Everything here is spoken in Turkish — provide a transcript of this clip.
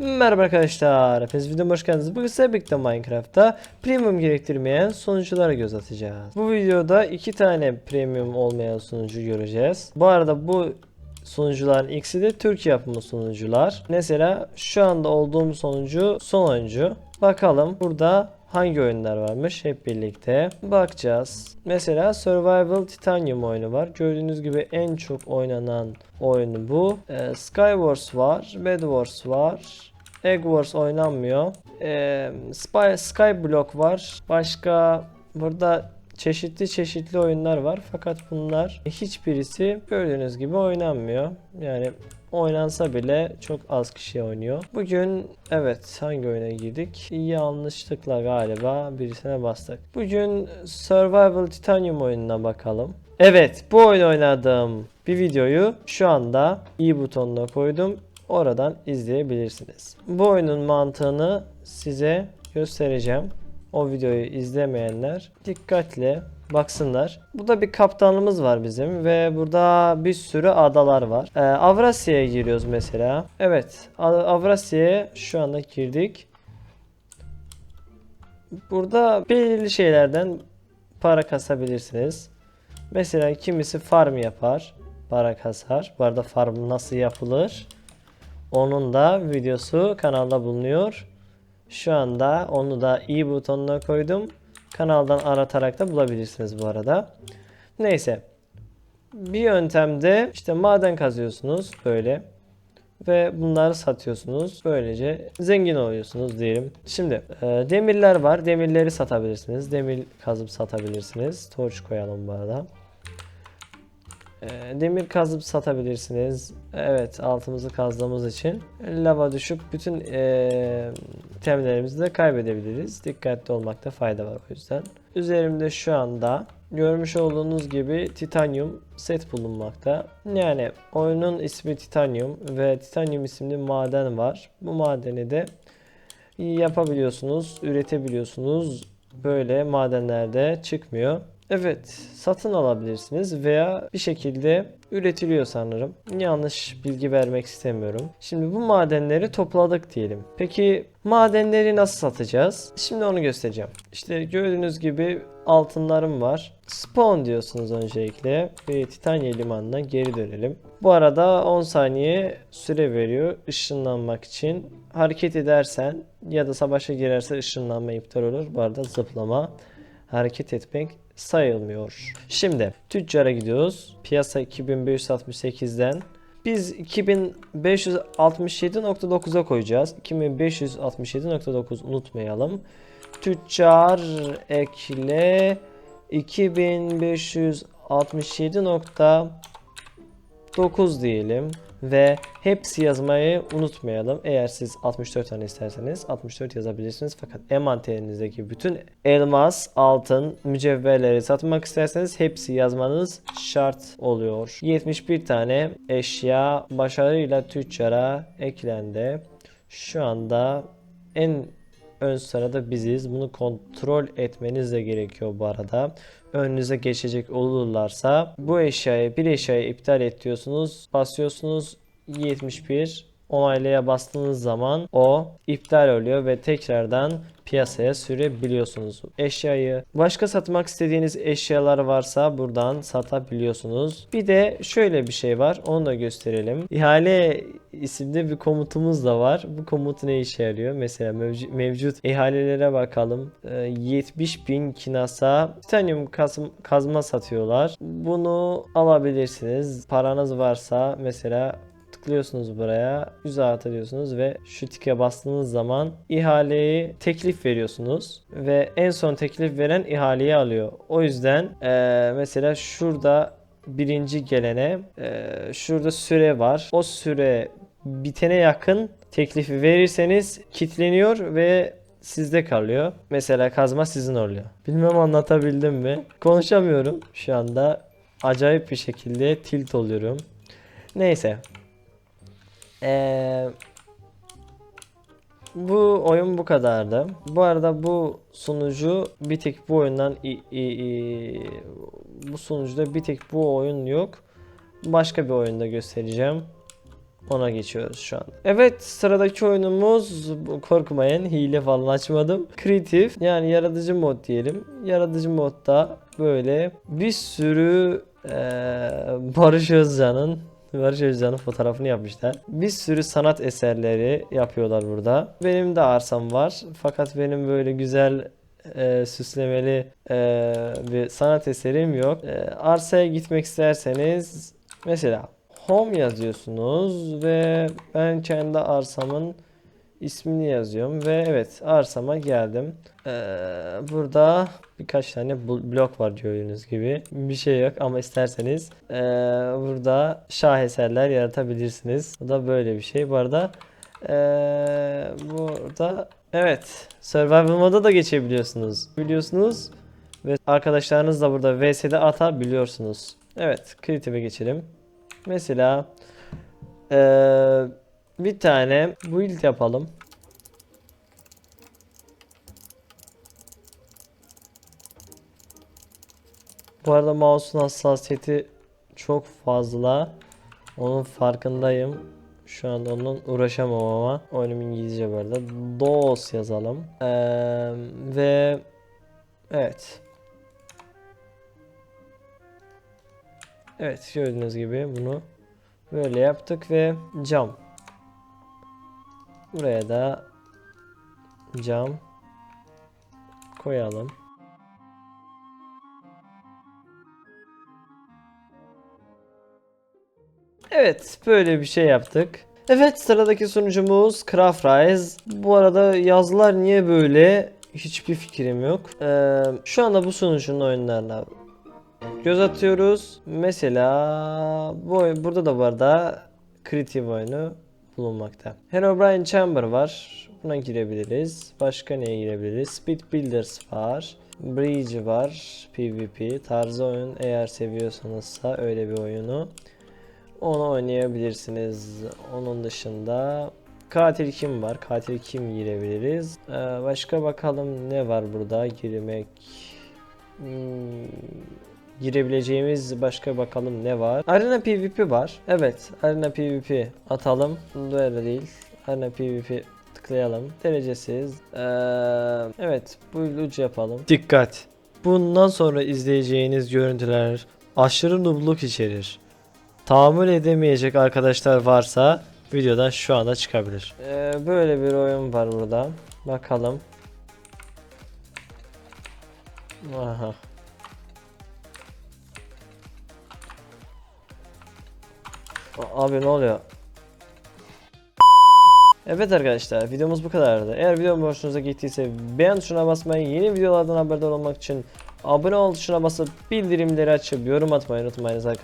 Merhaba arkadaşlar, hepiniz videoma hoş geldiniz. Bugün size birlikte Minecraft'ta premium gerektirmeyen sunuculara göz atacağız. Bu videoda iki tane premium olmayan sunucu göreceğiz. Bu arada bu sunucuların ikisi de Türk yapımı sunucular. Mesela şu anda olduğum sunucu son oyuncu. Bakalım burada hangi oyunlar varmış hep birlikte bakacağız. Mesela Survival Titanium oyunu var. Gördüğünüz gibi en çok oynanan oyun bu. Ee, Skywars var, Bed Wars var. Egg Wars oynanmıyor. Ee, Spy, Skyblock var. Başka burada çeşitli çeşitli oyunlar var. Fakat bunlar hiçbirisi gördüğünüz gibi oynanmıyor. Yani oynansa bile çok az kişi oynuyor. Bugün evet hangi oyuna girdik? Yanlışlıkla galiba birisine bastık. Bugün Survival Titanium oyununa bakalım. Evet bu oyun oynadığım bir videoyu şu anda i butonuna koydum. Oradan izleyebilirsiniz. Bu oyunun mantığını size göstereceğim. O videoyu izlemeyenler dikkatle baksınlar. Burada bir kaptanımız var bizim ve burada bir sürü adalar var. Ee, Avrasya'ya giriyoruz mesela. Evet, Avrasya'ya şu anda girdik. Burada belirli şeylerden para kasabilirsiniz. Mesela kimisi farm yapar, para kasar. Bu arada farm nasıl yapılır? Onun da videosu kanalda bulunuyor. Şu anda onu da i butonuna koydum. Kanaldan aratarak da bulabilirsiniz bu arada. Neyse. Bir yöntemde işte maden kazıyorsunuz böyle. Ve bunları satıyorsunuz. Böylece zengin oluyorsunuz diyelim. Şimdi e, demirler var. Demirleri satabilirsiniz. Demir kazıp satabilirsiniz. Torç koyalım bu arada. E, demir kazıp satabilirsiniz. Evet altımızı kazdığımız için lava düşüp bütün e, itemlerimizi de kaybedebiliriz. Dikkatli olmakta fayda var o yüzden. Üzerimde şu anda görmüş olduğunuz gibi titanyum set bulunmakta. Yani oyunun ismi titanyum ve titanyum isimli maden var. Bu madeni de yapabiliyorsunuz, üretebiliyorsunuz. Böyle madenlerde çıkmıyor. Evet, satın alabilirsiniz veya bir şekilde üretiliyor sanırım. Yanlış bilgi vermek istemiyorum. Şimdi bu madenleri topladık diyelim. Peki madenleri nasıl satacağız? Şimdi onu göstereceğim. İşte gördüğünüz gibi altınlarım var. Spawn diyorsunuz öncelikle ve Titanya limanına geri dönelim. Bu arada 10 saniye süre veriyor ışınlanmak için. Hareket edersen ya da savaşa girerse ışınlanma iptal olur. Bu arada zıplama, hareket etmek sayılmıyor. Şimdi tüccara gidiyoruz. Piyasa 2568'den biz 2567.9'a koyacağız. 2567.9 unutmayalım. Tüccar ekle 2567.9 diyelim ve hepsi yazmayı unutmayalım. Eğer siz 64 tane isterseniz 64 yazabilirsiniz. Fakat envanterinizdeki bütün elmas, altın, mücevherleri satmak isterseniz hepsi yazmanız şart oluyor. 71 tane eşya başarıyla tüccara eklendi. Şu anda en ön sırada biziz. Bunu kontrol etmeniz de gerekiyor bu arada. Önünüze geçecek olurlarsa bu eşyayı bir eşyayı iptal et. Basıyorsunuz 71 onaylaya bastığınız zaman o iptal oluyor ve tekrardan piyasaya sürebiliyorsunuz. Eşyayı başka satmak istediğiniz eşyalar varsa buradan satabiliyorsunuz. Bir de şöyle bir şey var. Onu da gösterelim. İhale isimli bir komutumuz da var. Bu komut ne işe yarıyor? Mesela mevcut, mevcut ihalelere bakalım. Ee, 70 bin kinasa titanyum kazm- kazma satıyorlar. Bunu alabilirsiniz. Paranız varsa mesela tıklıyorsunuz buraya 100 artı diyorsunuz ve şu tike bastığınız zaman ihaleyi teklif veriyorsunuz ve en son teklif veren ihaleyi alıyor. O yüzden eee, mesela şurada birinci gelene eee, şurada süre var. O süre bitene yakın teklifi verirseniz kitleniyor ve sizde kalıyor. Mesela kazma sizin oluyor. Bilmem anlatabildim mi? Konuşamıyorum şu anda. Acayip bir şekilde tilt oluyorum. Neyse. Ee, bu oyun bu kadardı. Bu arada bu sunucu bir tek bu oyundan i- i- i- bu sunucuda bir tek bu oyun yok. Başka bir oyunda göstereceğim. Ona geçiyoruz şu an. Evet sıradaki oyunumuz korkmayın hile falan açmadım. Kreatif yani yaratıcı mod diyelim. Yaratıcı modda böyle bir sürü eee Barış Özcan'ın Barış Özcan'ın fotoğrafını yapmışlar. Bir sürü sanat eserleri yapıyorlar burada. Benim de arsam var. Fakat benim böyle güzel e, süslemeli e, bir sanat eserim yok. E, arsaya gitmek isterseniz mesela home yazıyorsunuz ve ben kendi arsamın ismini yazıyorum ve evet arsama geldim. E, burada birkaç tane blok var gördüğünüz gibi. Bir şey yok ama isterseniz e, burada şaheserler yaratabilirsiniz. Bu da böyle bir şey. Bu arada e, burada Evet. Survival moda da geçebiliyorsunuz. Biliyorsunuz. Ve arkadaşlarınız da burada VS'de atabiliyorsunuz. Evet. Creative'e geçelim. Mesela eee, bir tane build yapalım. Bu arada mouse'un hassasiyeti çok fazla. Onun farkındayım. Şu anda ondan uğraşamam ama. Oyunum İngilizce bu arada. DOS yazalım. Eee, ve evet. Evet gördüğünüz gibi bunu böyle yaptık ve cam. Buraya da cam koyalım. Evet, böyle bir şey yaptık. Evet, sıradaki sunucumuz Craft Rise. Bu arada yazılar niye böyle? Hiçbir fikrim yok. Ee, şu anda bu sunucunun oyunlarına göz atıyoruz. Mesela bu oyun, burada da bu arada Creative oyunu bulunmakta. Herobrine Chamber var. Buna girebiliriz. Başka neye girebiliriz? Speed Builders var. Bridge var. PvP tarzı oyun eğer seviyorsanızsa öyle bir oyunu. Onu oynayabilirsiniz. Onun dışında katil kim var? Katil kim girebiliriz? Ee, başka bakalım ne var burada girmek. Hmm, girebileceğimiz başka bakalım ne var? Arena PvP var. Evet, Arena PvP atalım. Böyle değil. Arena PvP tıklayalım. Derecesiz. Ee, evet, bu ucu yapalım. Dikkat. Bundan sonra izleyeceğiniz görüntüler aşırı nubluk içerir tahammül edemeyecek arkadaşlar varsa videodan şu anda çıkabilir. Ee, böyle bir oyun var burada. Bakalım. Aha. Abi ne oluyor? Evet arkadaşlar videomuz bu kadardı. Eğer videom hoşunuza gittiyse beğen tuşuna basmayı, yeni videolardan haberdar olmak için abone ol tuşuna basıp bildirimleri açıp yorum atmayı unutmayınız arkadaşlar.